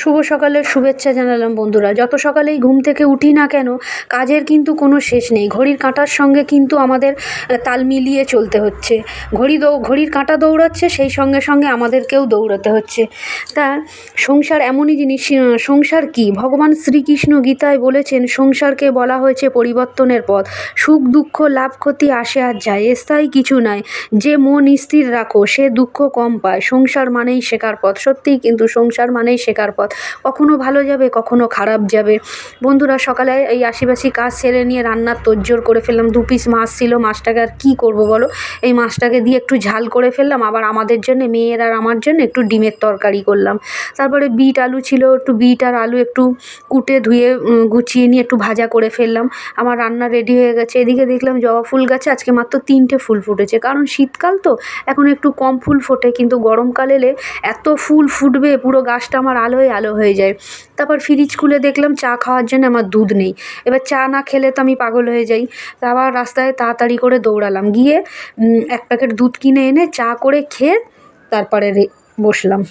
শুভ সকালের শুভেচ্ছা জানালাম বন্ধুরা। যত সকালেই ঘুম থেকে উঠি না কেন, কাজের কিন্তু কোনো শেষ নেই। ঘড়ির কাঁটার সঙ্গে কিন্তু আমাদের তাল মিলিয়ে চলতে হচ্ছে। ঘড়ি দৌ, ঘড়ির কাঁটা দৌড়াচ্ছে, সেই সঙ্গে সঙ্গে আমাদেরকেও দৌড়াতে হচ্ছে। তা, সংসার এমনই জিনিস সংসার কি? ভগবান শ্রীকৃষ্ণ গীতায় বলেছেন, সংসারকে বলা হয়েছে পরিবর্তনের পথ। সুখ, দুঃখ, লাভ, ক্ষতি আসে আর যায়, স্থায়ী কিছু নাই। যে মন স্থির রাখো, সে দুঃখ কম পায়। সংসার মানেই শেখার পথ। সত্যিই কিন্তু সংসার মানেই শেখার পথ। কখনো ভালো যাবে, কখনো খারাপ যাবে। বন্ধুরা, সকালে এই আশিবাসি কাজ সেরে নিয়ে রান্নার তোড়জোড় করে ফেললাম। দু পিস মাছ ছিল, মাছটাকে আর কী করব বলো? এই মাছটাকে দিয়ে একটু ঝাল করে ফেললাম। আবার আমাদের জন্যে, মেয়ের আর আমার জন্য একটু ডিমের তরকারি করলাম। তারপরে বিট আলু ছিল, একটু বিট আর আলু একটু কুটে ধুয়ে গুছিয়ে নিয়ে একটু ভাজা করে ফেললাম। আমার রান্না রেডি হয়ে গেছে। এদিকে দেখলাম জবা ফুল গাছে আজকে মাত্র তিনটে ফুল ফুটেছে। কারণ শীতকাল তো, এখন একটু কম ফুল ফোটে। কিন্তু গরমকাল এলে এত ফুল ফুটবে, পুরো গাছটা আমার আলোয় আলো হয়ে যায়। তারপর ফ্রিজ খুলে দেখলাম চা খাওয়ার জন্য আমার দুধ নেই। এবার চা না খেলে তো আমি পাগল হয়ে যাই। তা আবার রাস্তায় তাড়াতাড়ি করে দৌড়ালাম। গিয়ে এক প্যাকেট দুধ কিনে এনে চা করে খেয়ে তারপরে বসলাম।